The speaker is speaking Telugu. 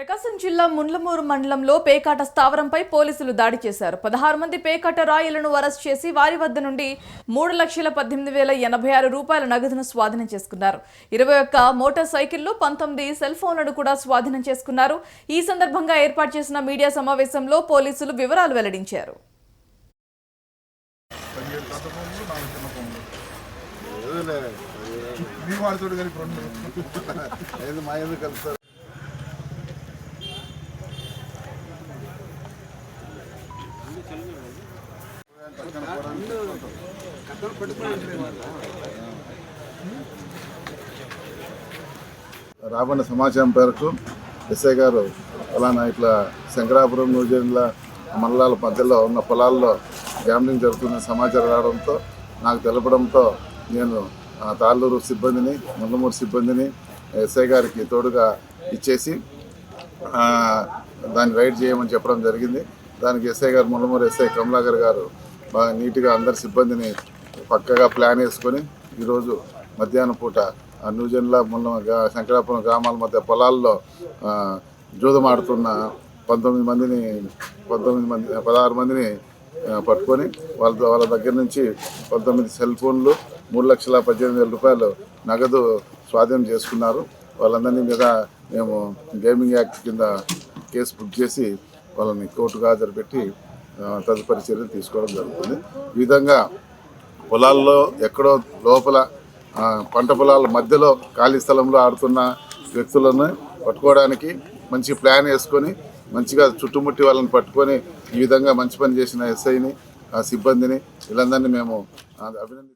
ప్రకాశం జిల్లా ముండ్లమూరు మండలంలో పేకాట స్థావరంపై పోలీసులు దాడి చేశారు. పదహారు మంది పేకాట రాయులను అరెస్ట్ చేసి వారి వద్ద నుండి మూడు లక్షల పద్దెనిమిది వేల ఎనభై ఆరు రూపాయల నగదును స్వాధీనం చేసుకున్నారు. ఇరవై ఒక్క మోటార్ సైకిళ్ళు పంతొమ్మిది సెల్ ఫోన్లను కూడా స్వాధీనం చేసుకున్నారు. ఈ సందర్భంగా ఏర్పాటు చేసిన మీడియా సమావేశంలో పోలీసులు వివరాలు వెల్లడించారు. మీ రెండు. ఏది మా ఎందుకు కలుస్తారు? రాబడిన సమాచారం మేరకు ఎస్ఐ గారు ఫలానా ఇట్లా శంకరాపురం న్యూజిలాండ్ల మండలాల మధ్యలో ఉన్న పొలాల్లో గ్యాంబ్లింగ్ జరుగుతున్న సమాచారం రావడంతో నాకు తెలపడంతో నేను తాళ్ళూరు సిబ్బందిని ముందమూరు సిబ్బందిని ఎస్ఐ గారికి తోడుగా ఇచ్చేసి దాన్ని రైడ్ చేయమని చెప్పడం జరిగింది. దానికి ఎస్ఐ గారు ముల్లమూరు ఎస్ఐ కమలాకర్ గారు బాగా నీట్గా అందరి సిబ్బందిని పక్కగా ప్లాన్ వేసుకొని ఈరోజు మధ్యాహ్నం పూట ఆ ముల్ల శంకరాపురం గ్రామాల మధ్య పొలాల్లో జూదమాడుతున్న పంతొమ్మిది మందిని పంతొమ్మిది మంది పదహారు మందిని పట్టుకొని వాళ్ళ వాళ్ళ దగ్గర నుంచి పంతొమ్మిది సెల్ ఫోన్లు మూడు లక్షల పద్దెనిమిది వేల రూపాయలు నగదు స్వాధీనం చేసుకున్నారు. వాళ్ళందరినీ మీద మేము గేమింగ్ యాక్ట్ కింద కేసు బుక్ చేసి వాళ్ళని కోర్టుకు హాజరుపెట్టి తదుపరి చర్యలు తీసుకోవడం జరుగుతుంది. ఈ విధంగా పొలాల్లో ఎక్కడో లోపల పంట పొలాల మధ్యలో ఖాళీ స్థలంలో ఆడుతున్న వ్యక్తులను పట్టుకోవడానికి మంచి ప్లాన్ వేసుకొని మంచిగా చుట్టుముట్టి వాళ్ళని పట్టుకొని ఈ విధంగా మంచి పని చేసిన ఎస్ఐని ఆ సిబ్బందిని వీళ్ళందరినీ మేము అభినంది